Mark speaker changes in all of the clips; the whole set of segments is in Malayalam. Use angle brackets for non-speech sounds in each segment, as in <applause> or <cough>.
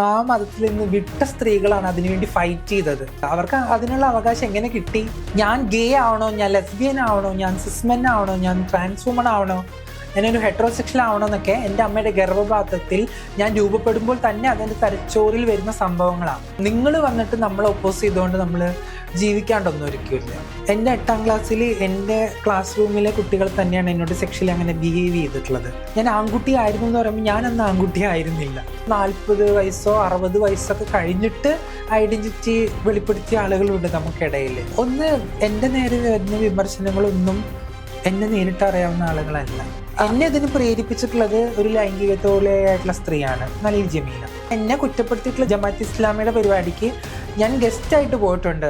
Speaker 1: ആ മതത്തിൽ നിന്ന് വിട്ട സ്ത്രീകളാണ് അതിനുവേണ്ടി ഫൈറ്റ് ചെയ്തത്. അവർക്ക് അതിനുള്ള അവകാശം എങ്ങനെ കിട്ടി? ഞാൻ ഗേ ആവണോ? ഞാൻ ലെസ്ബിയൻ ആവണോ? ഞാൻ സിസ്മെൻ ആവണോ? ഞാൻ ട്രാൻസ് വുമൺ ആവണോ? ഞാനൊരു ഹെട്രോസെക്ഷൽ ആവണോ എന്നൊക്കെ എന്റെ അമ്മയുടെ ഗർഭപാത്രത്തിൽ ഞാൻ രൂപപ്പെടുമ്പോൾ തന്നെ അതിന്റെ തലച്ചോറിൽ വരുന്ന സംഭവങ്ങളാണ്. നിങ്ങൾ വന്നിട്ട് നമ്മളെ ഒപ്പോസ് ചെയ്തുകൊണ്ട് നമ്മൾ ജീവിക്കാണ്ടൊന്നും ഒരിക്കലില്ല എന്റെ എട്ടാം ക്ലാസ്സിൽ എന്റെ ക്ലാസ് റൂമിലെ കുട്ടികൾ തന്നെയാണ് എന്നോട് സെക്ഷലി അങ്ങനെ ബിഹേവ് ചെയ്തിട്ടുള്ളത്. ഞാൻ ആൺകുട്ടി ആയിരുന്നു എന്ന് പറയുമ്പോൾ ഞാൻ അന്ന് ആൺകുട്ടി ആയിരുന്നില്ല. നാൽപ്പത് വയസ്സോ അറുപത് വയസ്സൊക്കെ കഴിഞ്ഞിട്ട് ഐഡന്റിറ്റി വെളിപ്പെടുത്തിയ ആളുകളുണ്ട് നമുക്കിടയിൽ. ഒന്ന് എന്റെ നേരെ വരുന്ന വിമർശനങ്ങളൊന്നും എന്നെ നേരിട്ട് അറിയാവുന്ന ആളുകളല്ല. എന്നെ ഇതിന് പ്രേരിപ്പിച്ചിട്ടുള്ളത് ഒരു ലൈംഗികത്തോടെയായിട്ടുള്ള സ്ത്രീയാണ് നലീൽ ജമീല. എന്നെ കുറ്റപ്പെടുത്തിയിട്ടുള്ള ജമാഅത്ത് ഇസ്ലാമിയുടെ പരിപാടിക്ക് ഞാൻ ഗസ്റ്റ് ആയിട്ട് പോയിട്ടുണ്ട്.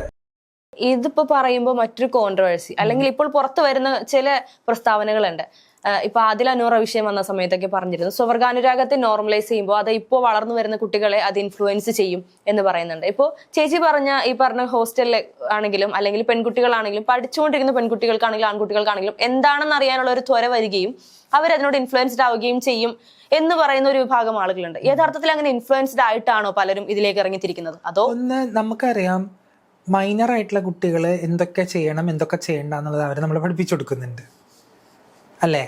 Speaker 2: ഇതിപ്പോ പറയുമ്പോൾ മറ്റൊരു കോൺട്രവേഴ്സി അല്ലെങ്കിൽ ഇപ്പോൾ പുറത്തു വരുന്ന ചില പ്രസ്താവനകളുണ്ട്. ഇപ്പൊ ആദിൽ അനൂറ വിഷയം വന്ന സമയത്തൊക്കെ പറഞ്ഞിരുന്നു. സ്വർഗാനുരാഗത്തെ നോർമലൈസ് ചെയ്യുമ്പോൾ അത് ഇപ്പോൾ വളർന്നു വരുന്ന കുട്ടികളെ അത് ഇൻഫ്ലുവൻസ് ചെയ്യും എന്ന് പറയുന്നുണ്ട്. ഇപ്പോൾ ചേച്ചി പറഞ്ഞ ഈ പറഞ്ഞ ഹോസ്റ്റലിൽ ആണെങ്കിലും അല്ലെങ്കിൽ പെൺകുട്ടികളാണെങ്കിലും പഠിച്ചുകൊണ്ടിരിക്കുന്ന പെൺകുട്ടികൾക്കാണെങ്കിലും ആൺകുട്ടികൾക്കാണെങ്കിലും എന്താണെന്ന് അറിയാനുള്ള ഒരു ത്വര വരികയും അവരതിനോട് ഇൻഫ്ലുവൻസ്ഡ് ആവുകയും ചെയ്യും എന്ന് പറയുന്ന ഒരു വിഭാഗം ആളുകളുണ്ട്. യഥാർത്ഥത്തിൽ അങ്ങനെ ഇൻഫ്ലുവൻസ്ഡ് ആയിട്ടാണോ പലരും ഇതിലേക്ക് ഇറങ്ങിത്തിരിക്കുന്നത്? അതോ
Speaker 1: ഒന്ന് നമുക്കറിയാം മൈനർ ആയിട്ടുള്ള കുട്ടികൾ എന്തൊക്കെ ചെയ്യണം എന്തൊക്കെ ചെയ്യണ്ട എന്നുള്ളത് അവരെ നമ്മൾ പഠിപ്പിച്ചു കൊടുക്കുന്നുണ്ട്. അല്ലേ?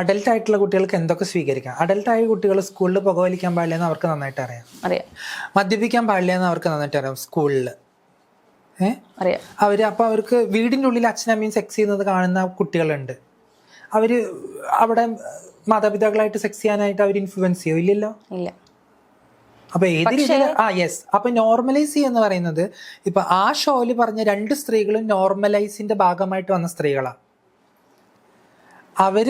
Speaker 1: അഡൽട്ട് ആയിട്ടുള്ള കുട്ടികൾക്ക് എന്തൊക്കെ സ്വീകരിക്കാം? അഡൽട്ട് ആയ കുട്ടികൾ സ്കൂളിൽ പുകവലിക്കാൻ പാടില്ല എന്ന് അവർക്ക് നന്നായിട്ട് അറിയാം.
Speaker 2: അറിയാം.
Speaker 1: മദ്യപിക്കാൻ പാടില്ല എന്ന് അവർക്ക് നന്നായിട്ട് അറിയാം സ്കൂളിൽ. ഏഹ്
Speaker 2: അപ്പൊ
Speaker 1: അവർ അപ്പോൾ അവർക്ക് വീടിന്റെ ഉള്ളിൽ അച്ഛനമ്മയും സെക്സ് ചെയ്യുന്നത് കാണുന്ന കുട്ടികളുണ്ട്. അവർ അവിടെ മാതാപിതാക്കളായിട്ട് സെക്സ് ചെയ്യാനായിട്ട് അവർ ഇൻഫ്ലുവൻസ് ചെയ്യോ? ഇല്ലല്ലോ?
Speaker 2: ഇല്ല.
Speaker 1: അപ്പൊ ഏത് രീതിയിൽ ആ യെസ് അപ്പൊ നോർമലൈസ് എന്ന് പറയുന്നത് ഇപ്പൊ ആ ഷോയിൽ പറഞ്ഞ രണ്ട് സ്ത്രീകളും നോർമലൈസിന്റെ ഭാഗമായിട്ട് വന്ന സ്ത്രീകളാണ് അവർ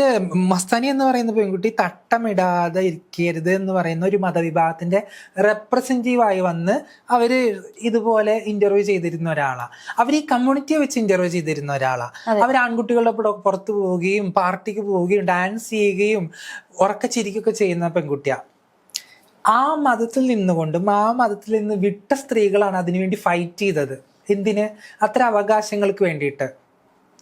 Speaker 1: മസ്തനി എന്ന് പറയുന്ന പെൺകുട്ടി തട്ടമിടാതെ ഇരിക്കരുത് എന്ന് പറയുന്ന ഒരു മതവിഭാഗത്തിന്റെ റെപ്രസെന്റീവായി വന്ന് അവർ ഇതുപോലെ ഇന്റർവ്യൂ ചെയ്തിരുന്ന ഒരാളാണ് അവർ ഈ കമ്മ്യൂണിറ്റിയെ വെച്ച് ഇന്റർവ്യൂ ചെയ്തിരുന്ന ഒരാളാണ് അവർ ആൺകുട്ടികളുടെ പുറത്ത് പുറത്തു പോവുകയും പാർട്ടിക്ക് പോവുകയും ഡാൻസ് ചെയ്യുകയും ഉറക്കച്ചിരിക്കുകയൊക്കെ ചെയ്യുന്ന പെൺകുട്ടിയാണ് ആ മതത്തിൽ നിന്നുകൊണ്ടും ആ മതത്തിൽ നിന്ന് വിട്ട സ്ത്രീകളാണ് അതിനുവേണ്ടി ഫൈറ്റ് ചെയ്തത്. എന്തിന്? അത്ര അവകാശങ്ങൾക്ക് വേണ്ടിയിട്ട്.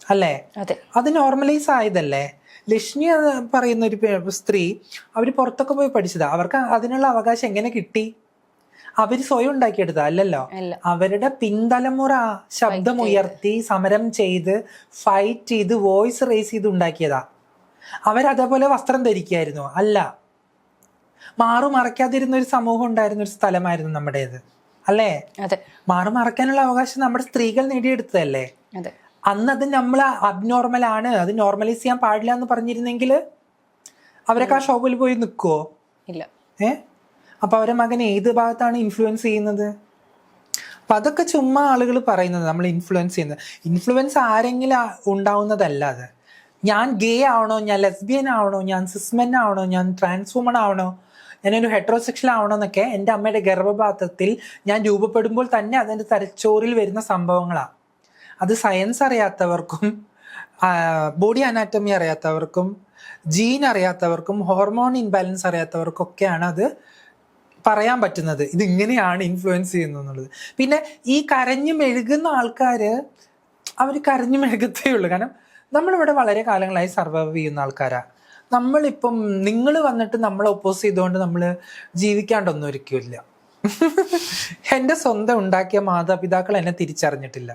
Speaker 1: അല്ലേ?
Speaker 2: അതെ.
Speaker 1: നോർമലൈസ് ആയതല്ലേ? ലക്ഷ്മി പറയുന്ന ഒരു സ്ത്രീ അവർ പുറത്തൊക്കെ പോയി പഠിച്ചതാ. അവർക്ക് അതിനുള്ള അവകാശം എങ്ങനെ കിട്ടി? അവർ സ്വയം ഉണ്ടാക്കിയെടുത്ത അല്ലല്ലോ?
Speaker 2: അല്ല.
Speaker 1: അവരുടെ പിന്തലമുറ ശബ്ദം ഉയർത്തി സമരം ചെയ്ത് ഫൈറ്റ് ചെയ്ത് വോയിസ് റേസ് ചെയ്ത് ഉണ്ടാക്കിയതാ. അവരതേപോലെ വസ്ത്രം ധരിക്കായിരുന്നു അല്ല. മാറു മറയ്ക്കാതിരുന്ന ഒരു സമൂഹം ഉണ്ടായിരുന്ന ഒരു സ്ഥലമായിരുന്നു നമ്മുടേത്. അല്ലേ? മാറു മറയ്ക്കാനുള്ള അവകാശം നമ്മുടെ സ്ത്രീകൾ നേടിയെടുത്തതല്ലേ?
Speaker 2: അതെ
Speaker 1: അന്ന് അത് നമ്മൾ അബ്നോർമൽ ആണ്. അത് നോർമലൈസ് ചെയ്യാൻ പാടില്ല എന്ന് പറഞ്ഞിരുന്നെങ്കിൽ അവരൊക്കെ ആ ഷോപ്പിൽ പോയി നിൽക്കുവോ
Speaker 2: ഇല്ല.
Speaker 1: ഏ? അപ്പൊ അവരെ മകൻ ഏത് ഭാഗത്താണ് ഇൻഫ്ലുവൻസ് ചെയ്യുന്നത്? അപ്പൊ അതൊക്കെ ചുമ്മാ ആളുകൾ പറയുന്നത് നമ്മൾ ഇൻഫ്ലുവൻസ് ചെയ്യുന്നത്. ഇൻഫ്ലുവൻസ് ആരെങ്കിലും ഉണ്ടാവുന്നതല്ല അത്. ഞാൻ ഗേ ആവണോ? ഞാൻ ലെസ്ബിയൻ ആവണോ? ഞാൻ സിസ്മെൻ ആവണോ? ഞാൻ ട്രാൻസ് വുമൺ ആവണോ? ഞാനൊരു ഹെട്രോസെക്ഷൽ ആവണോ എന്നൊക്കെ എന്റെ അമ്മയുടെ ഗർഭപാത്രത്തിൽ ഞാൻ രൂപപ്പെടുമ്പോൾ തന്നെ അതിന്റെ തലച്ചോറിൽ വരുന്ന സംഭവങ്ങളാണ് അത് സയൻസ് അറിയാത്തവർക്കും ബോഡി അനാറ്റമി അറിയാത്തവർക്കും ജീൻ അറിയാത്തവർക്കും ഹോർമോൺ ഇൻബാലൻസ് അറിയാത്തവർക്കും ഒക്കെയാണ് അത് പറയാൻ പറ്റുന്നത്. ഇത് ഇങ്ങനെയാണ് ഇൻഫ്ലുവൻസ് ചെയ്യുന്നത് എന്നുള്ളത് പിന്നെ ഈ കരഞ്ഞു മെഴുകുന്ന ആൾക്കാർ അവർ കരഞ്ഞു മെഴുകത്തേ ഉള്ളൂ. കാരണം നമ്മളിവിടെ വളരെ കാലങ്ങളായി സർവൈവ് ചെയ്യുന്ന ആൾക്കാരാണ് നമ്മളിപ്പം നിങ്ങൾ വന്നിട്ട് നമ്മളെ ഒപ്പോസ് ചെയ്തുകൊണ്ട് നമ്മൾ ജീവിക്കാണ്ടൊന്നും ഒരിക്കലില്ല എന്റെ സ്വന്തം ഉണ്ടാക്കിയ മാതാപിതാക്കൾ എന്നെ തിരിച്ചറിഞ്ഞിട്ടില്ല.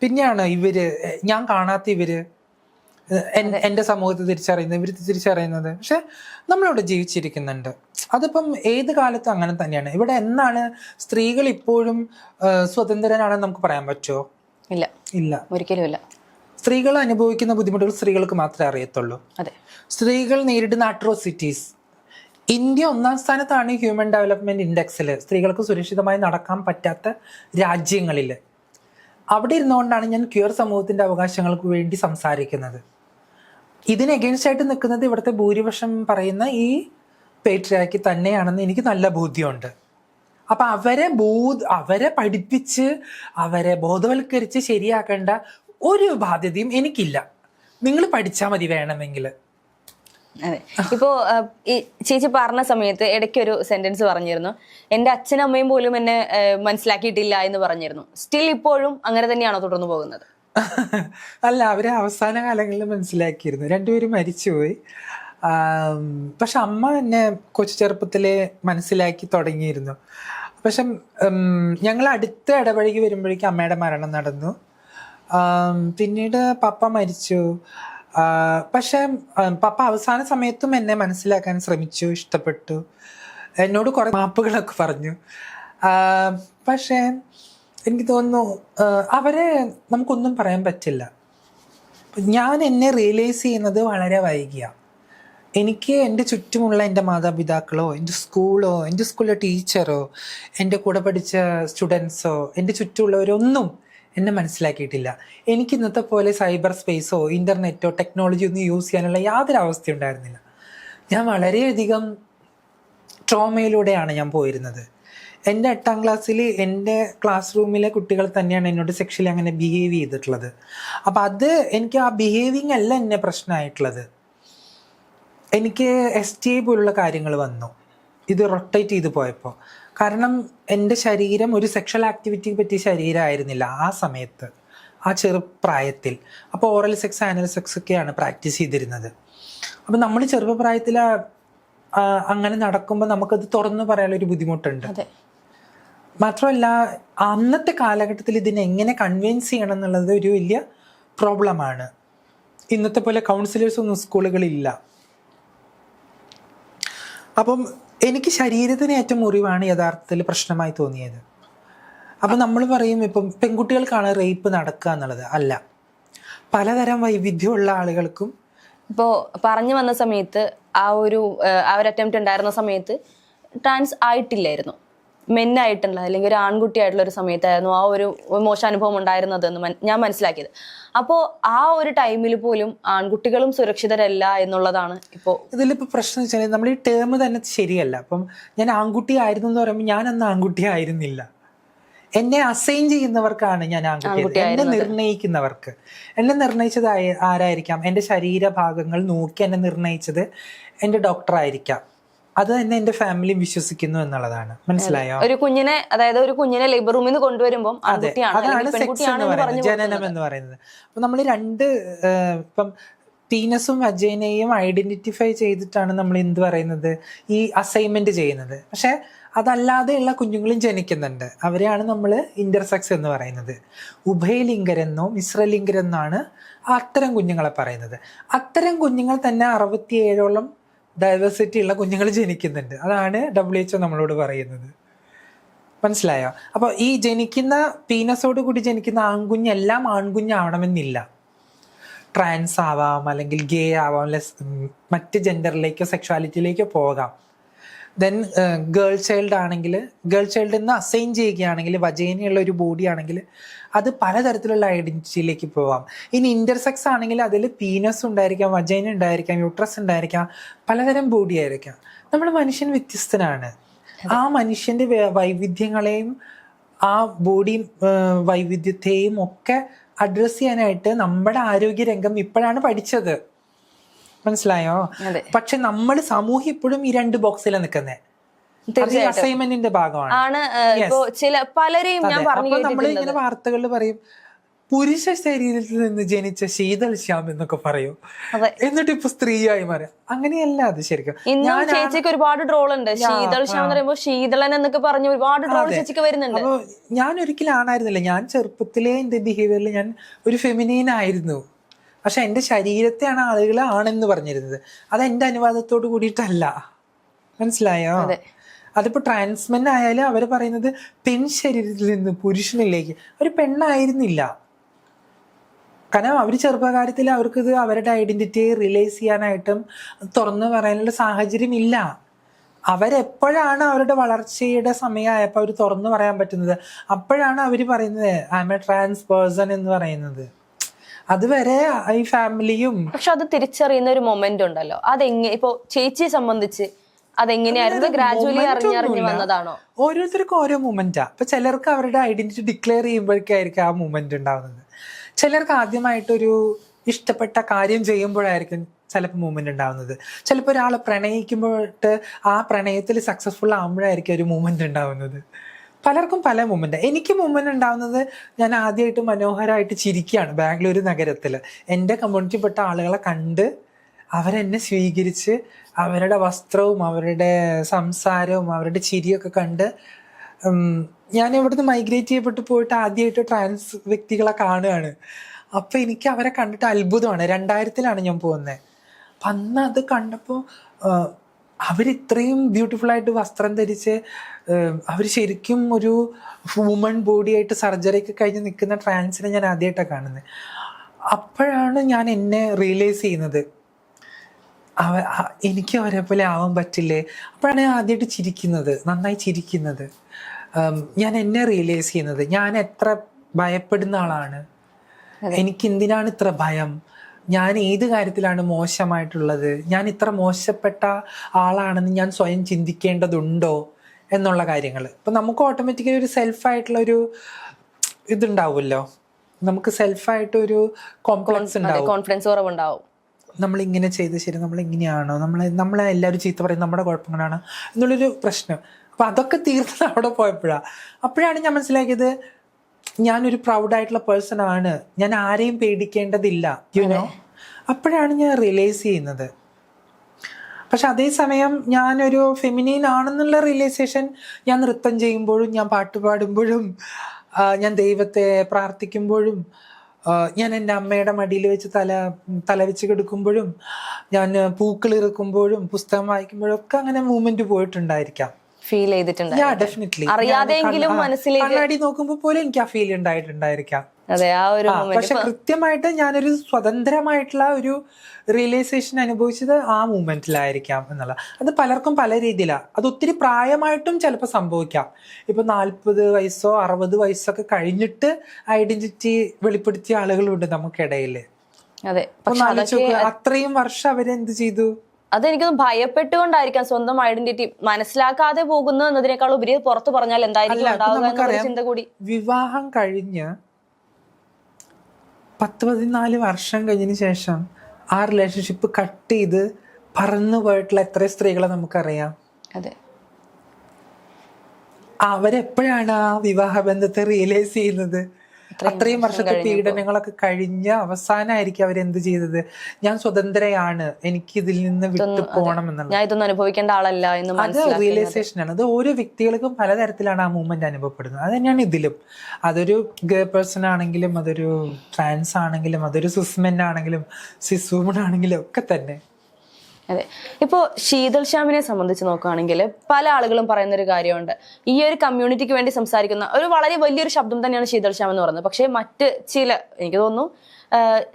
Speaker 1: പിന്നെയാണ് ഇവർ ഞാൻ കാണാത്ത ഇവർ എന്റെ എന്റെ സമൂഹത്തെ തിരിച്ചറിയുന്നത് ഇവർ തിരിച്ചറിയുന്നത്. പക്ഷെ നമ്മളിവിടെ ജീവിച്ചിരിക്കുന്നുണ്ട്. അതിപ്പം ഏത് കാലത്തും അങ്ങനെ തന്നെയാണ്. ഇവിടെ എന്നാണ് സ്ത്രീകൾ ഇപ്പോഴും സ്വതന്ത്രനാണെന്ന് നമുക്ക് പറയാൻ പറ്റുമോ
Speaker 2: ഇല്ല.
Speaker 1: ഇല്ല.
Speaker 2: ഒരിക്കലും ഇല്ല.
Speaker 1: സ്ത്രീകൾ അനുഭവിക്കുന്ന ബുദ്ധിമുട്ടുകൾ സ്ത്രീകൾക്ക് മാത്രമേ അറിയത്തുള്ളൂ.
Speaker 2: അതെ.
Speaker 1: സ്ത്രീകൾ നേരിടുന്ന അട്രോസിറ്റീസ് ഇന്ത്യ ഒന്നാം സ്ഥാനത്താണ് ഹ്യൂമൻ ഡെവലപ്മെന്റ് ഇൻഡെക്സിൽ സ്ത്രീകൾക്ക് സുരക്ഷിതമായി നടക്കാൻ പറ്റാത്ത രാജ്യങ്ങളിൽ അവിടെ ഇരുന്നുകൊണ്ടാണ് ഞാൻ ക്യൂർ സമൂഹത്തിന്റെ അവകാശങ്ങൾക്ക് വേണ്ടി സംസാരിക്കുന്നത്. ഇതിന് എഗൈൻസ്റ്റ് ആയിട്ട് നിൽക്കുന്നത് ഇവിടുത്തെ ഭൂരിപക്ഷം പറയുന്ന ഈ പേട്രിയാക്കി തന്നെയാണെന്ന് എനിക്ക് നല്ല ബോധ്യമുണ്ട്. അപ്പൊ അവരെ ബോധ അവരെ പഠിപ്പിച്ച് അവരെ ബോധവൽക്കരിച്ച് ശരിയാക്കേണ്ട ഒരു ബാധ്യതയും എനിക്കില്ല. നിങ്ങൾ പഠിച്ചാൽ മതി വേണമെങ്കിൽ.
Speaker 2: അതെ. ഇപ്പോ ഈ ചേച്ചി പറഞ്ഞ സമയത്ത് ഇടയ്ക്ക് ഒരു സെന്റൻസ് പറഞ്ഞിരുന്നു എന്റെ അച്ഛനമ്മയും പോലും എന്നെ മനസ്സിലാക്കിയിട്ടില്ല എന്ന് പറഞ്ഞിരുന്നു. സ്റ്റിൽ ഇപ്പോഴും അങ്ങനെ തന്നെയാണോ തുടർന്നു പോകുന്നത്? <laughs>
Speaker 1: അല്ല അവരെ അവസാന കാലങ്ങളിൽ മനസ്സിലാക്കിയിരുന്നു. രണ്ടുപേരും മരിച്ചുപോയി. പക്ഷെ അമ്മ എന്നെ കൊച്ചു ചെറുപ്പത്തിലെ മനസ്സിലാക്കി തുടങ്ങിയിരുന്നു. പക്ഷെ ഞങ്ങൾ അടുത്ത ഇടപഴകി വരുമ്പോഴേക്കും അമ്മയുടെ മരണം നടന്നു. പിന്നീട് പപ്പ മരിച്ചു. പക്ഷെ പപ്പ അവസാന സമയത്തും എന്നെ മനസ്സിലാക്കാൻ ശ്രമിച്ചു ഇഷ്ടപ്പെട്ടു. എന്നോട് കുറെ മാപ്പുകളൊക്കെ പറഞ്ഞു. പക്ഷെ പക്ഷേ എനിക്ക് തോന്നുന്നു അവരെ നമുക്കൊന്നും പറയാൻ പറ്റില്ല. ഞാൻ എന്നെ റിയലൈസ് ചെയ്യുന്നത് വളരെ വൈകിയാണ് എനിക്ക് എന്റെ ചുറ്റുമുള്ള എന്റെ മാതാപിതാക്കളോ എന്റെ സ്കൂളോ എന്റെ സ്കൂളിലെ ടീച്ചറോ എന്റെ കൂടെ പഠിച്ച സ്റ്റുഡൻസോ എന്റെ ചുറ്റുമുള്ളവരൊന്നും എന്നെ മനസ്സിലാക്കിയിട്ടില്ല. എനിക്ക് ഇന്നത്തെ പോലെ സൈബർ സ്പേസോ ഇന്റർനെറ്റോ ടെക്നോളജി ഒന്നും യൂസ് ചെയ്യാനുള്ള യാതൊരു അവസ്ഥ ഉണ്ടായിരുന്നില്ല ഞാൻ വളരെയധികം ട്രോമയിലൂടെയാണ് ഞാൻ പോയിരുന്നത്. എന്റെ എട്ടാം ക്ലാസ്സിൽ എന്റെ ക്ലാസ് റൂമിലെ കുട്ടികൾ തന്നെയാണ് എന്നോട് സെക്ഷലി അങ്ങനെ ബിഹേവ് ചെയ്തിട്ടുള്ളത്. അപ്പം അത് എനിക്ക് ആ ബിഹേവിങ് അല്ല എന്നെ പ്രശ്നമായിട്ടുള്ളത്. എനിക്ക് എസ് ടി ഐ പോലുള്ള കാര്യങ്ങൾ വന്നു. ഇത് റൊട്ടേറ്റ് ചെയ്ത് പോയപ്പോൾ. കാരണം എന്റെ ശരീരം ഒരു സെക്ഷൽ ആക്ടിവിറ്റിക്ക് പറ്റിയ ശരീരമായിരുന്നില്ല ആ സമയത്ത് ആ ചെറുപ്രായത്തിൽ അപ്പോൾ ഓറൽ സെക്സ് ആനൽ സെക്സ് ഒക്കെയാണ് പ്രാക്ടീസ് ചെയ്തിരുന്നത്. അപ്പം നമ്മൾ ചെറുപ്പപ്രായത്തിൽ അങ്ങനെ നടക്കുമ്പോൾ നമുക്കത് തുറന്നു പറയാനൊരു ബുദ്ധിമുട്ടുണ്ട്. മാത്രമല്ല അന്നത്തെ കാലഘട്ടത്തിൽ ഇതിനെ എങ്ങനെ കൺവിൻസ് ചെയ്യണം എന്നുള്ളത് ഒരു വലിയ പ്രോബ്ലമാണ് ഇന്നത്തെ പോലെ കൗൺസിലേഴ്സ് ഒന്നും സ്കൂളുകളില്ല അപ്പം എനിക്ക് ശരീരത്തിന് ഏറ്റവും മുറിവാണ് യഥാർത്ഥത്തിൽ പ്രശ്നമായി തോന്നിയത്. അപ്പം നമ്മൾ പറയും ഇപ്പം പെൺകുട്ടികൾക്കാണ് റേപ്പ് നടക്കുക എന്നുള്ളത്. അല്ല. പലതരം വൈവിധ്യമുള്ള ആളുകൾക്കും
Speaker 2: ഇപ്പോൾ പറഞ്ഞു വന്ന സമയത്ത് ആ ഒരു ആ ഒരു അറ്റംപ്റ്റ് ഉണ്ടായിരുന്ന സമയത്ത് ട്രാൻസ് ആയിട്ടില്ലായിരുന്നു. മെന്നായിട്ടുള്ള അല്ലെങ്കിൽ ഒരു ആൺകുട്ടിയായിട്ടുള്ള ഒരു സമയത്തായിരുന്നു ആ ഒരു മോശം അനുഭവം ഉണ്ടായിരുന്നത് എന്ന് ഞാൻ മനസ്സിലാക്കിയത്. അപ്പോൾ ആ ഒരു ടൈമിൽ പോലും ആൺകുട്ടികളും സുരക്ഷിതരല്ല എന്നുള്ളതാണ് ഇപ്പോൾ
Speaker 1: ഇതിലിപ്പോൾ പ്രശ്നം വെച്ചാൽ നമ്മൾ ഈ ടേം തന്നെ ശരിയല്ല. അപ്പം ഞാൻ ആൺകുട്ടി ആയിരുന്നു എന്ന് പറയുമ്പോൾ ഞാൻ അന്ന് ആൺകുട്ടി ആയിരുന്നില്ല. എന്നെ അസൈൻ ചെയ്യുന്നവർക്കാണ് ഞാൻ ആൺകുട്ടി എന്നെ നിർണയിക്കുന്നവർക്ക്. എന്നെ നിർണയിച്ചത് ആരായിരിക്കാം? എന്റെ ശരീരഭാഗങ്ങൾ നോക്കി എന്നെ നിർണയിച്ചത് എന്റെ ഡോക്ടർ ആയിരിക്കാം. അത് തന്നെ എന്റെ ഫാമിലി വിശ്വസിക്കുന്നു എന്നുള്ളതാണ്. മനസ്സിലായോ?
Speaker 2: ഒരു കുഞ്ഞിനെ അതായത് ഒരു കുഞ്ഞിനെ ലേബർ റൂമിൽ നിന്ന് കൊണ്ടുവരുമ്പോൾ
Speaker 1: അതാണ് സെക്സ് എന്ന് പറയുന്നത് ജനനം എന്ന് പറയുന്നത്. അപ്പൊ നമ്മൾ രണ്ട് ഇപ്പം പീനസും അജയനെയും ഐഡന്റിഫൈ ചെയ്തിട്ടാണ് നമ്മൾ എന്ത് പറയുന്നത്? ഈ അസൈൻമെന്റ് ചെയ്യുന്നത്. പക്ഷെ അതല്ലാതെയുള്ള കുഞ്ഞുങ്ങളും ജനിക്കുന്നുണ്ട്. അവരെയാണ് നമ്മൾ ഇന്റർസെക്സ് എന്ന് പറയുന്നത്. ഉഭയലിംഗരെന്നോ മിശ്രലിംഗരെന്നാണ് അത്തരം കുഞ്ഞുങ്ങളെ പറയുന്നത്. അത്തരം കുഞ്ഞുങ്ങൾ തന്നെ അറുപത്തിയേഴോളം ഡൈവേഴ്സിറ്റി ഉള്ള കുഞ്ഞുങ്ങൾ ജനിക്കുന്നുണ്ട്. അതാണ് ഡബ്ല്യു എച്ച് നമ്മളോട് പറയുന്നത്. മനസ്സിലായോ? അപ്പോൾ ഈ ജനിക്കുന്ന പീനസോട് കൂടി ജനിക്കുന്ന ആൺകുഞ്ഞ് ആൺകുഞ്ഞെല്ലാം ആൺകുഞ്ഞാവണമെന്നില്ല. ട്രാൻസ് ആവാം അല്ലെങ്കിൽ ഗേ ആവാം മറ്റ് ജെൻഡറിലേക്കോ സെക്ഷുവാലിറ്റിയിലേക്കോ പോകാം. ദെൻ ഗേൾ ചൈൽഡ് ആണെങ്കിൽ ഗേൾ ചൈൽഡിൽ നിന്ന് അസൈൻ ചെയ്യുകയാണെങ്കിൽ വജേനയുള്ള ഒരു ബോഡി ആണെങ്കിൽ അത് പലതരത്തിലുള്ള ഐഡന്റിറ്റിയിലേക്ക് പോവാം. ഇനി ഇന്റർസെക്സ് ആണെങ്കിൽ അതിൽ പീനസ് ഉണ്ടായിരിക്കാം വജൈന ഉണ്ടായിരിക്കാം യൂട്രസ് ഉണ്ടായിരിക്കാം പലതരം ബോഡി ആയിരിക്കാം. നമ്മൾ മനുഷ്യൻ വ്യത്യസ്തനാണ്. ആ മനുഷ്യന്റെ വൈവിധ്യങ്ങളെയും ആ ബോഡി വൈവിധ്യത്തെയും ഒക്കെ അഡ്രസ്സ് ചെയ്യാനായിട്ട് നമ്മുടെ ആരോഗ്യരംഗം ഇപ്പോഴാണ് പഠിച്ചത്. മനസ്സിലായോ. പക്ഷെ നമ്മൾ സമൂഹം ഇപ്പോഴും ഈ രണ്ട് ബോക്സിലാണ് നിൽക്കുന്നത് അസൈൻമെന്റിന്റെ ഭാഗമാണ്.
Speaker 2: ആണ് ഇപ്പോ ചില പലരെയും ഞാൻ പറഞ്ഞു
Speaker 1: നമ്മൾ ഇങ്ങനെ വാർത്തകളിൽ പറയും പുരുഷ ശരീരത്തിൽ നിന്ന് ജനിച്ച ശീതൾ ശ്യാം എന്നൊക്കെ പറയും. എന്നിട്ട് ഇപ്പൊ സ്ത്രീയായി മാറി. അങ്ങനെയല്ല അത് ശരിക്കും.
Speaker 2: ഇന്നും ചേച്ചിക്ക് ഒരുപാട് ട്രോൾ ഉണ്ട് ശീതൾ ശ്യാം എന്ന് പറയുമ്പോൾ ശീതളൻ എന്നൊക്കെ പറഞ്ഞ് ഒരുപാട് ട്രോൾ ചേച്ചിക്ക് വരുന്നുണ്ട്.
Speaker 1: അപ്പൊ ഞാൻ ഒരിക്കലും ആണായിരുന്നില്ല. ഞാൻ ചെറുപ്പത്തിലെ എന്റെ ബിഹേവിയറിൽ ഞാൻ ഒരു ഫെമിനീൻ ആയിരുന്നു. പക്ഷെ എന്റെ ശരീരത്തെയാണ് ആളുകൾ ആണെന്ന് പറഞ്ഞിരുന്നത്. അത് എന്റെ അനുവാദത്തോട് കൂടിയിട്ടല്ല. മനസ്സിലായോ?
Speaker 2: അതെ.
Speaker 1: അതിപ്പോ ട്രാൻസ്മെൻ ആയാലും അവർ പറയുന്നത് പെൺ ശരീരത്തിൽ നിന്ന് പുരുഷനിലേക്ക്. ഒരു പെണ്ണായിരുന്നില്ല. കാരണം അവർ ചെറുപ്പകാലത്തിൽ അവർക്കിത് അവരുടെ ഐഡന്റിറ്റി റിലൈസ് ചെയ്യാനായിട്ടും തുറന്നു പറയാനുള്ള സാഹചര്യം ഇല്ല. അവരെപ്പോഴാണ് അവരുടെ വളർച്ചയുടെ സമയമായപ്പോൾ അവർ തുറന്നു പറയാൻ പറ്റുന്നത്? അപ്പോഴാണ് അവർ പറയുന്നത് I am a trans person എന്ന് പറയുന്നത്. അതുവരെ ഈ ഫാമിലിയും
Speaker 2: പക്ഷെ അത് തിരിച്ചറിയുന്ന ഒരു മൊമെന്റ് ഉണ്ടല്ലോ. അതെങ്ങനെ ഇപ്പൊ ചേച്ചിയെ സംബന്ധിച്ച് അതെങ്ങനെയായിരുന്നു ഗ്രാജുവലി അറിഞ്ഞറിഞ്ഞു വന്നതാണോ?
Speaker 1: ഓരോരുത്തർക്കും ഓരോ മൊമെന്റാ ഇപ്പൊ ചിലർക്ക് അവരുടെ ഐഡന്റിറ്റി ഡിക്ലെയർ ചെയ്യുമ്പോഴേക്കായിരിക്കും ആ മൊമെന്റ് ഉണ്ടാവുന്നത്. ചിലർക്ക് ആദ്യമായിട്ടൊരു ഇഷ്ടപ്പെട്ട കാര്യം ചെയ്യുമ്പോഴായിരിക്കും ചിലപ്പോൾ മൂമെന്റ് ഉണ്ടാവുന്നത്. ചിലപ്പോൾ ഒരാളെ പ്രണയിക്കുമ്പോട്ട് ആ പ്രണയത്തിൽ സക്സസ്ഫുൾ ആകുമ്പോഴായിരിക്കും ഒരു മൂമെന്റ് ഉണ്ടാവുന്നത്. പലർക്കും പല മൂമെന്റ് എനിക്ക് മൂമെന്റ് ഉണ്ടാവുന്നത് ഞാൻ ആദ്യമായിട്ട് മനോഹരമായിട്ട് ചിരിക്കുകയാണ് ബാംഗ്ലൂർ നഗരത്തിൽ എന്റെ കമ്മ്യൂണിറ്റിപ്പെട്ട ആളുകളെ കണ്ട് അവരെന്നെ സ്വീകരിച്ച് അവരുടെ വസ്ത്രവും അവരുടെ സംസാരവും അവരുടെ ചിരിയൊക്കെ കണ്ട് ഞാൻ ഇവിടുന്ന് മൈഗ്രേറ്റ് ചെയ്യപ്പെട്ട് പോയിട്ട് ആദ്യമായിട്ട് ട്രാൻസ് വ്യക്തികളെ കാണുകയാണ്. അപ്പം എനിക്ക് അവരെ കണ്ടിട്ട് അത്ഭുതമാണ്. രണ്ടായിരത്തിലാണ് ഞാൻ പോകുന്നത്. അപ്പം അന്ന് അത് കണ്ടപ്പോൾ അവരിത്രയും ബ്യൂട്ടിഫുൾ ആയിട്ട് വസ്ത്രം ധരിച്ച് അവർ ശരിക്കും ഒരു ഹ്യൂമൺ ബോഡി ആയിട്ട് സർജറി ഒക്കെ കഴിഞ്ഞ് നിൽക്കുന്ന ട്രാൻസിനെ ഞാൻ ആദ്യമായിട്ടാണ് കാണുന്നത്. അപ്പോഴാണ് ഞാൻ എന്നെ റിയലൈസ് ചെയ്യുന്നത്. അവ എനിക്ക് അവരെ പോലെ ആവാൻ പറ്റില്ലേ? അപ്പോഴാണ് ഞാൻ ആദ്യമായിട്ട് ചിരിക്കുന്നത് നന്നായി ചിരിക്കുന്നത്. ഞാൻ എന്നെ റിയലൈസ് ചെയ്യുന്നത് ഞാൻ എത്ര ഭയപ്പെടുന്ന ആളാണ്? എനിക്ക് എന്തിനാണ് ഇത്ര ഭയം? ഞാൻ ഏത് കാര്യത്തിലാണ് മോശമായിട്ടുള്ളത്? ഞാൻ ഇത്ര മോശപ്പെട്ട ആളാണെന്ന് ഞാൻ സ്വയം ചിന്തിക്കേണ്ടതുണ്ടോ? എന്നുള്ള കാര്യങ്ങൾ ഇപ്പം നമുക്ക് ഓട്ടോമാറ്റിക്കലി ഒരു സെൽഫായിട്ടുള്ള ഒരു ഇതുണ്ടാവുമല്ലോ? നമുക്ക് സെൽഫായിട്ട് ഒരു കോംപ്ലക്സ് ഉണ്ടാവും.
Speaker 2: കോൺഫിഡൻസ് കുറവുണ്ടാവും.
Speaker 1: നമ്മൾ ഇങ്ങനെ ചെയ്ത് ശരി നമ്മൾ ഇങ്ങനെയാണോ നമ്മൾ നമ്മളെ എല്ലാവരും ചീത്ത പറയും നമ്മുടെ കുഴപ്പങ്ങളാണ് എന്നുള്ളൊരു പ്രശ്നം. അപ്പൊ അതൊക്കെ തീർന്നത് അവിടെ പോയപ്പോഴാണ് അപ്പോഴാണ് ഞാൻ മനസ്സിലാക്കിയത് ഞാനൊരു പ്രൗഡായിട്ടുള്ള പേഴ്സൺ ആണ്. ഞാൻ ആരെയും പേടിക്കേണ്ടതില്ല യുനോ അപ്പോഴാണ് ഞാൻ റിയലൈസ് ചെയ്യുന്നത്. പക്ഷെ അതേസമയം ഞാനൊരു ഫെമിനീൻ ആണെന്നുള്ള റിയലൈസേഷൻ ഞാൻ നൃത്തം ചെയ്യുമ്പോഴും ഞാൻ പാട്ട് പാടുമ്പോഴും ഞാൻ ദൈവത്തെ പ്രാർത്ഥിക്കുമ്പോഴും ഞാൻ എന്റെ അമ്മയുടെ മടിയിൽ വെച്ച് തല തല വെച്ച് കിടക്കുമ്പോഴും ഞാൻ പൂക്കൾ ഇറക്കുമ്പോഴും പുസ്തകം വായിക്കുമ്പോഴും ഒക്കെ അങ്ങനെ മൂവ്മെന്റ് പോയിട്ടുണ്ടായിരിക്കാം.
Speaker 2: ഫീൽ ചെയ്തിട്ടുണ്ട് അറിയാതെങ്കിലും മനസ്സിലേക്ക്
Speaker 1: കണ്ണാടി നോക്കുമ്പോൾ പോലും എനിക്ക് ആ ഫീൽ ഉണ്ടായിട്ടുണ്ടായിരിക്കാം.
Speaker 2: അതെ ആ ഒരു
Speaker 1: പക്ഷെ കൃത്യമായിട്ട് ഞാനൊരു സ്വതന്ത്രമായിട്ടുള്ള ഒരു റിയലൈസേഷൻ അനുഭവിച്ചത് ആ മൂമെന്റിലായിരിക്കാം എന്നുള്ള അത് പലർക്കും പല രീതിയിലാണ് അത് ഒത്തിരി പ്രായമായിട്ടും ചിലപ്പോൾ സംഭവിക്കാം. ഇപ്പൊ നാൽപ്പത് വയസ്സോ അറുപത് വയസ്സൊക്കെ കഴിഞ്ഞിട്ട് ഐഡന്റിറ്റി വെളിപ്പെടുത്തിയ ആളുകളുണ്ട് നമുക്കിടയിൽ
Speaker 2: അതെ
Speaker 1: അത്രയും വർഷം അവരെന്ത് ചെയ്തു?
Speaker 2: അതെനിക്ക് ഭയപ്പെട്ടുകൊണ്ടായിരിക്കാം സ്വന്തം ഐഡന്റിറ്റി മനസ്സിലാക്കാതെ പോകുന്നു എന്നതിനേക്കാൾ ഉപരി പുറത്തു പറഞ്ഞാൽ എന്തായിരിക്കും. ചിന്ത കൂടി.
Speaker 1: വിവാഹം കഴിഞ്ഞ് പത്ത് പതിനാല് വർഷം കഴിഞ്ഞതിന് ശേഷം ആ റിലേഷൻഷിപ്പ് കട്ട് ചെയ്ത് പറന്നു പോയിട്ടുള്ള എത്ര സ്ത്രീകളെ നമുക്കറിയാം?
Speaker 2: അതെ.
Speaker 1: അവരെപ്പോഴാണ് ആ വിവാഹ ബന്ധത്തെ റിയലൈസ് ചെയ്യുന്നത്? അത്രയും വർഷത്തെ പീഡനങ്ങളൊക്കെ കഴിഞ്ഞ അവസാനമായിരിക്കും അവരെന്ത് ചെയ്തത്? ഞാൻ സ്വതന്ത്രയാണ്. എനിക്ക് ഇതിൽ നിന്ന് വിട്ടു പോകണം എന്നുള്ളത്.
Speaker 2: ഞാൻ ഇതൊന്നും അനുഭവിക്കേണ്ട ആളല്ല എന്ന്
Speaker 1: അത് റിയലൈസേഷൻ ആണ്. അത് ഓരോ വ്യക്തികൾക്കും പലതരത്തിലാണ് ആ മൂവ്മെന്റ് അനുഭവപ്പെടുന്നത്. അത് തന്നെയാണ് ഇതിലും. അതൊരു ഗേൾ പേഴ്സൺ ആണെങ്കിലും അതൊരു ട്രാൻസ് ആണെങ്കിലും അതൊരു സിസ്മെൻ ആണെങ്കിലും സിസ്വുമൺ ആണെങ്കിലും ഒക്കെ തന്നെ.
Speaker 2: അതെ. ഇപ്പോ ശീതൾ ശ്യാമിനെ സംബന്ധിച്ച് നോക്കുകയാണെങ്കിൽ പല ആളുകളും പറയുന്ന ഒരു കാര്യമുണ്ട്. ഈ ഒരു കമ്മ്യൂണിറ്റിക്ക് വേണ്ടി സംസാരിക്കുന്ന ഒരു വളരെ വലിയൊരു ശബ്ദം തന്നെയാണ് ശീതൾ ശ്യാം എന്ന് പറയുന്നത്. പക്ഷേ മറ്റ് ചില എനിക്ക് തോന്നുന്നു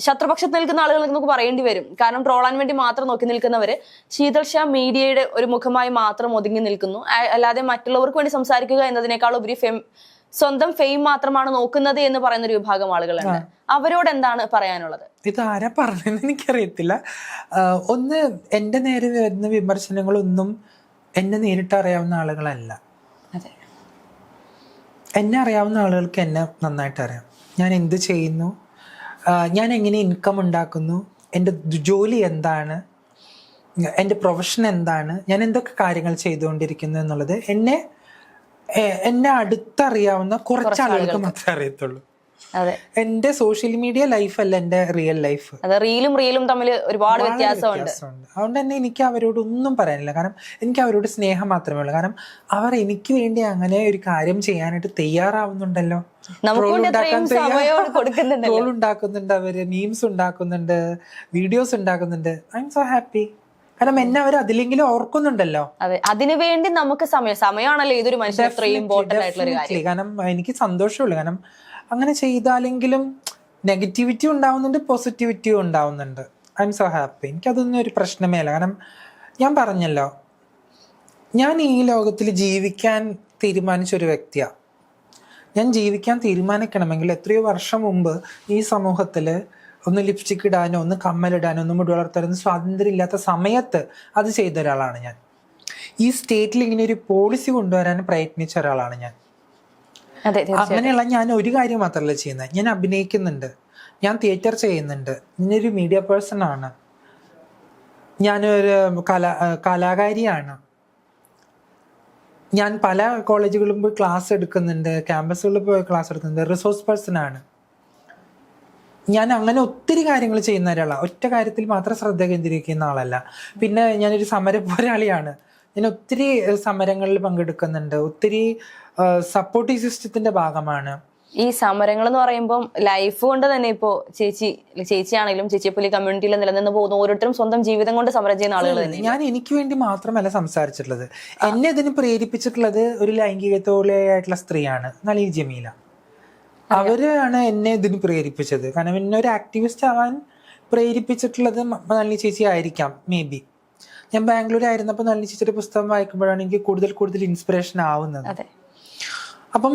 Speaker 2: ശത്രുപക്ഷത്ത് നിൽക്കുന്ന ആളുകൾ നമുക്ക് പറയേണ്ടി വരും. കാരണം ട്രോളാൻ വേണ്ടി മാത്രം നോക്കി നിൽക്കുന്നവര് ശീതൾ ഷാ മീഡിയയുടെ ഒരു മുഖമായി മാത്രം ഒതുങ്ങി നിൽക്കുന്നു. അല്ലാതെ മറ്റുള്ളവർക്ക് വേണ്ടി സംസാരിക്കുക എന്നതിനേക്കാൾ ഉപരി ഫെം സ്വന്തം ഫെയിം മാത്രമാണ് നോക്കുന്നത് എന്ന് പറയുന്ന ഒരു വിഭാഗം ആളുകളുണ്ട്. അവരോട് എന്താണ് പറയാനുള്ളത്?
Speaker 1: ഇത് ആരാ പറഞ്ഞതെന്ന് എനിക്കറിയത്തില്ല. ഒന്ന് എന്റെ നേരെ വരുന്ന വിമർശനങ്ങളൊന്നും എന്നെ നേരിട്ട് അറിയാവുന്ന ആളുകളല്ല. എന്നെ അറിയാവുന്ന ആളുകൾക്ക് എന്നെ നന്നായിട്ട് അറിയാം. ഞാൻ എന്ത് ചെയ്യുന്നു? ഞാൻ എങ്ങനെ ഇൻകം ഉണ്ടാക്കുന്നു? എന്റെ ജോലി എന്താണ്? എന്റെ പ്രൊഫഷൻ എന്താണ്? ഞാൻ എന്തൊക്കെ കാര്യങ്ങൾ ചെയ്തുകൊണ്ടിരിക്കുന്നു എന്നുള്ളത് എന്നെ എന്നെ അടുത്തറിയാവുന്ന കുറച്ച് ആളുകൾക്ക് മാത്രമേ അറിയത്തുള്ളൂ. എന്റെ സോഷ്യൽ മീഡിയ ലൈഫ് അല്ല എന്റെ റിയൽ ലൈഫ്.
Speaker 2: റീലും റീലും തമ്മിൽ ഒരുപാട് വ്യത്യാസമുണ്ട്.
Speaker 1: അതുകൊണ്ട് തന്നെ എനിക്ക് അവരോട് ഒന്നും പറയാനില്ല. കാരണം എനിക്ക് അവരോട് സ്നേഹം മാത്രമേ ഉള്ളൂ. കാരണം അവർ എനിക്ക് വേണ്ടി അങ്ങനെ ഒരു കാര്യം ചെയ്യാനായിട്ട് തയ്യാറാവുന്നുണ്ടല്ലോ. ട്രോൾ <laughs> ഉണ്ടാക്കുന്നുണ്ട് അവർ മീംസ് ഉണ്ടാക്കുന്നുണ്ട് വീഡിയോസ് ഉണ്ടാക്കുന്നുണ്ട്. ഐ എം സോ ഹാപ്പി കാരണം എന്നെ അവർ അതിലെങ്കിലും ഓർക്കുന്നുണ്ടല്ലോ.
Speaker 2: അതെ അതിനു വേണ്ടി നമുക്ക് സമയം സമയമാണല്ലോ ഇതൊരു മനുഷ്യൻ ഇമ്പോർട്ടന്റ് ആയിട്ടുള്ള ഒരു കാര്യം.
Speaker 1: കാരണം എനിക്ക് സന്തോഷമുള്ളൂ. കാരണം അങ്ങനെ ചെയ്താലെങ്കിലും നെഗറ്റിവിറ്റി ഉണ്ടാവുന്നുണ്ട് പോസിറ്റിവിറ്റിയും ഉണ്ടാവുന്നുണ്ട്. ഐ എം സോ ഹാപ്പി എനിക്കതൊന്നും ഒരു പ്രശ്നമേ അല്ല. കാരണം ഞാൻ പറഞ്ഞല്ലോ ഞാൻ ഈ ലോകത്തിൽ ജീവിക്കാൻ തീരുമാനിച്ച ഒരു വ്യക്തിയാണ് ഞാൻ ജീവിക്കാൻ തീരുമാനിക്കണമെങ്കിൽ എത്രയോ വർഷം മുമ്പ് ഈ സമൂഹത്തിൽ ഒന്ന് ലിപ്സ്റ്റിക് ഇടാനോ ഒന്ന് കമ്മലിടാനോ ഒന്ന് മുടി വളർത്താനോ സ്വാതന്ത്ര്യം ഇല്ലാത്ത സമയത്ത് അത് ചെയ്ത ഒരാളാണ് ഞാൻ. ഈ സ്റ്റേറ്റിൽ ഇങ്ങനെ ഒരു പോളിസി കൊണ്ടുവരാൻ പ്രയത്നിച്ച ഒരാളാണ് ഞാൻ. അങ്ങനെയുള്ള ഞാൻ ഒരു കാര്യം മാത്രമല്ല ചെയ്യുന്നത്. ഞാൻ അഭിനയിക്കുന്നുണ്ട്. ഞാൻ തിയേറ്റർ ചെയ്യുന്നുണ്ട്. ഞാനൊരു മീഡിയ പേഴ്സൺ ആണ്. ഞാനൊരു കലാ കലാകാരിയാണ്. ഞാൻ പല കോളേജുകളിലും പോയി ക്ലാസ് എടുക്കുന്നുണ്ട്. ക്യാമ്പസുകളിൽ പോയി ക്ലാസ് എടുക്കുന്നുണ്ട്. റിസോഴ്സ് പേഴ്സൺ ആണ്. ഞാൻ അങ്ങനെ ഒത്തിരി കാര്യങ്ങൾ ചെയ്യുന്ന ഒരാളാണ് ഒറ്റ കാര്യത്തിൽ മാത്രം ശ്രദ്ധ കേന്ദ്രീകരിക്കുന്ന ആളല്ല. പിന്നെ ഞാനൊരു സമര പോരാളിയാണ്. ഞാൻ ഒത്തിരി സമരങ്ങളിൽ പങ്കെടുക്കുന്നുണ്ട്. ഒത്തിരി സപ്പോർട്ടീവ് സിസ്റ്റത്തിന്റെ ഭാഗമാണ്.
Speaker 2: ഈ സമരങ്ങൾ എന്ന് പറയുമ്പോൾ ലൈഫ് കൊണ്ട് തന്നെ ഇപ്പോ ചേച്ചി ചേച്ചിയാണെങ്കിലും ചേച്ചിയെപ്പള്ളി കമ്മ്യൂണിറ്റിയിൽ നിലനിന്ന് പോകുന്ന ഓരോരുത്തരും സ്വന്തം ജീവിതം കൊണ്ട് സമരം ചെയ്യുന്ന ആളുകൾ തന്നെ
Speaker 1: ഞാൻ എനിക്ക് വേണ്ടി മാത്രമല്ല സംസാരിച്ചിട്ടുള്ളത്. എന്നെ ഇതിന് പ്രേരിപ്പിച്ചിട്ടുള്ളത് ഒരു ലൈംഗികത്തോളിയായിട്ടുള്ള സ്ത്രീയാണ് നളി ജമീല. അവരാണ് എന്നെ ഇതിന് പ്രേരിപ്പിച്ചത്. കാരണം എന്നെ ഒരു ആക്ടിവിസ്റ്റ് ആവാൻ പ്രേരിപ്പിച്ചിട്ടുള്ളത് നളിനി ചേച്ചി ആയിരിക്കാം മേ ബി ഞാൻ ബാംഗ്ലൂർ ആയിരുന്നപ്പോൾ നളിനി ചേച്ചിയുടെ പുസ്തകം വായിക്കുമ്പോഴാണ് എനിക്ക് കൂടുതൽ കൂടുതൽ ഇൻസ്പിറേഷൻ ആവുന്നത്. അപ്പം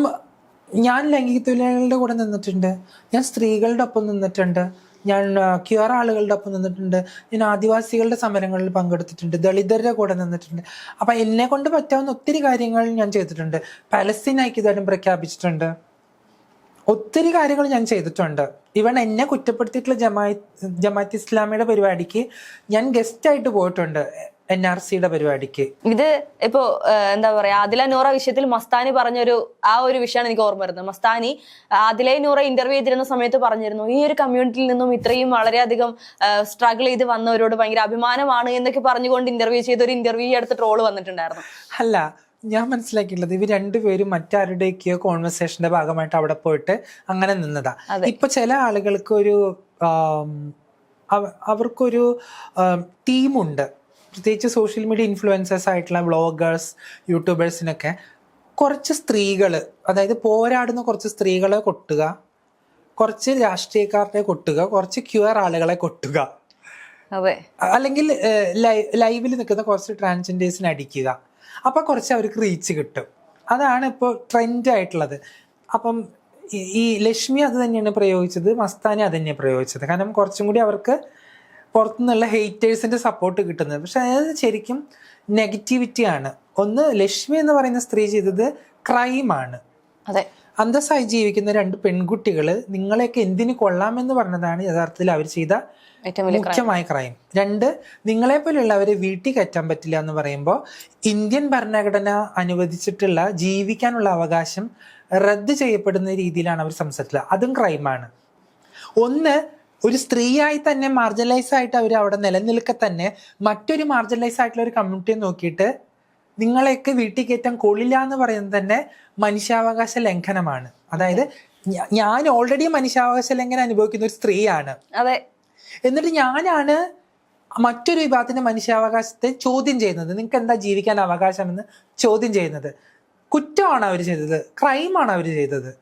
Speaker 1: ഞാൻ ലൈംഗിക തൊഴിലാളികളുടെ കൂടെ നിന്നിട്ടുണ്ട്. ഞാൻ സ്ത്രീകളുടെ ഒപ്പം നിന്നിട്ടുണ്ട്. ഞാൻ ക്യൂർ ആളുകളുടെ ഒപ്പം നിന്നിട്ടുണ്ട്. ഞാൻ ആദിവാസികളുടെ സമരങ്ങളിൽ പങ്കെടുത്തിട്ടുണ്ട്. ദളിതരുടെ കൂടെ നിന്നിട്ടുണ്ട്. അപ്പം എന്നെ കൊണ്ട് പറ്റാവുന്ന ഒത്തിരി കാര്യങ്ങൾ ഞാൻ ചെയ്തിട്ടുണ്ട്. പലസ്തീൻ ഐക്യദാർഢ്യം പ്രഖ്യാപിച്ചിട്ടുണ്ട്. ഒത്തിരി കാര്യങ്ങൾ ഞാൻ ചെയ്തിട്ടുണ്ട്. ഇവൺ എന്നെ കുറ്റപ്പെടുത്തിയിട്ടുള്ള ജമാഅത്ത് ജമാഅത്ത് ഇസ്ലാമിയുടെ പരിപാടിക്ക് ഞാൻ ഗസ്റ്റ് ആയിട്ട് പോയിട്ടുണ്ട് എൻ ആർ സിയുടെ പരിപാടിക്ക്.
Speaker 2: ഇത് ഇപ്പോ എന്താ പറയാ ആദില നൂറ വിഷയത്തിൽ മസ്താനി പറഞ്ഞൊരു ആ ഒരു വിഷയമാണ് എനിക്ക് ഓർമ്മ വരുന്നത്. മസ്താനി ആദിലെ നൂറ ഇന്റർവ്യൂ ചെയ്തിരുന്ന സമയത്ത് പറഞ്ഞിരുന്നു ഈ ഒരു കമ്മ്യൂണിറ്റിയിൽ നിന്നും ഇത്രയും വളരെയധികം സ്ട്രഗിൾ ചെയ്ത് വന്നവരോട് ഭയങ്കര അഭിമാനമാണ് എന്നൊക്കെ പറഞ്ഞുകൊണ്ട് ഇന്റർവ്യൂ ചെയ്ത ഒരു ഇന്റർവ്യൂ അടുത്ത് ട്രോൾ വന്നിട്ടുണ്ടായിരുന്നു.
Speaker 1: അല്ല ഞാൻ മനസ്സിലാക്കിയിട്ടുള്ളത് ഇവർ രണ്ടുപേരും മറ്റാരുടെയൊക്കെയോ കോൺവെർസേഷന്റെ ഭാഗമായിട്ട് അവിടെ പോയിട്ട് അങ്ങനെ നിന്നതാ. ഇപ്പൊ ചില ആളുകൾക്ക് ഒരു അവർക്കൊരു ടീമുണ്ട്. പ്രത്യേകിച്ച് സോഷ്യൽ മീഡിയ ഇൻഫ്ലുവൻസേഴ്സ് ആയിട്ടുള്ള വ്ളോഗേഴ്സ് യൂട്യൂബേഴ്സിനൊക്കെ കുറച്ച് സ്ത്രീകൾ അതായത് പോരാടുന്ന കുറച്ച് സ്ത്രീകളെ കൊട്ടുക കുറച്ച് രാഷ്ട്രീയക്കാരുടെ കൊട്ടുക കുറച്ച് ക്യൂർ ആളുകളെ കൊട്ടുക. അല്ലെങ്കിൽ ലൈവിൽ നിൽക്കുന്ന കുറച്ച് ട്രാൻസ്ജെൻഡേഴ്സിനെ അടിക്കുക. അപ്പൊ കുറച്ച് അവർക്ക് റീച്ച് കിട്ടും. അതാണ് ഇപ്പോൾ ട്രെൻഡ് ആയിട്ടുള്ളത്. അപ്പം ഈ- ലക്ഷ്മി അത് തന്നെയാണ് പ്രയോഗിച്ചത് മസ്താനി അത് തന്നെയാണ് പ്രയോഗിച്ചത്. കാരണം കുറച്ചും കൂടി അവർക്ക് പുറത്തുനിന്നുള്ള ഹെയ്റ്റേഴ്സിന്റെ സപ്പോർട്ട് കിട്ടുന്നത്. പക്ഷെ അത് ശരിക്കും നെഗറ്റിവിറ്റിയാണ് ഒന്ന് ലക്ഷ്മി എന്ന് പറയുന്ന സ്ത്രീ ചെയ്തത് ക്രൈമാണ്
Speaker 2: അതെ.
Speaker 1: അന്തസ്സായി ജീവിക്കുന്ന രണ്ട് പെൺകുട്ടികൾ നിങ്ങളെയൊക്കെ എന്തിനു കൊള്ളാമെന്ന് പറഞ്ഞതാണ് യഥാർത്ഥത്തിൽ അവർ ചെയ്ത മുഖ്യമായ ക്രൈം. രണ്ട് നിങ്ങളെ പോലെയുള്ളവരെ വീട്ടിൽ കയറ്റാൻ പറ്റില്ല എന്ന് പറയുമ്പോൾ ഇന്ത്യൻ ഭരണഘടന അനുവദിച്ചിട്ടുള്ള ജീവിക്കാനുള്ള അവകാശം റദ്ദ് ചെയ്യപ്പെടുന്ന രീതിയിലാണ് അവർ സംസാരിച്ചത്. അതും ക്രൈമാണ്. ഒന്ന് ഒരു സ്ത്രീയായി തന്നെ മാർജിനലൈസ് ആയിട്ട് അവർ അവിടെ നിലനിൽക്കെ തന്നെ മറ്റൊരു മാർജിനലൈസ് ആയിട്ടുള്ള ഒരു കമ്മ്യൂണിറ്റിയെ നോക്കിയിട്ട് നിങ്ങളെയൊക്കെ വീട്ടിൽ കയറ്റാൻ കൊള്ളില്ല എന്ന് പറയുന്നത് തന്നെ മനുഷ്യാവകാശ ലംഘനമാണ്. അതായത് ഞാൻ ഓൾറെഡി മനുഷ്യാവകാശ ലംഘനം അനുഭവിക്കുന്ന ഒരു സ്ത്രീയാണ്.
Speaker 2: അതെ.
Speaker 1: എന്നിട്ട് ഞാനാണ് മറ്റൊരു വിഭാഗത്തിന്റെ മനുഷ്യാവകാശത്തെ ചോദ്യം ചെയ്യുന്നത്. നിങ്ങൾക്ക് എന്താ ജീവിക്കാൻ അവകാശമെന്ന് ചോദ്യം ചെയ്യുന്നത്. കുറ്റമാണ് അവർ ചെയ്തത്. ക്രൈമാണ് അവർ ചെയ്തത്.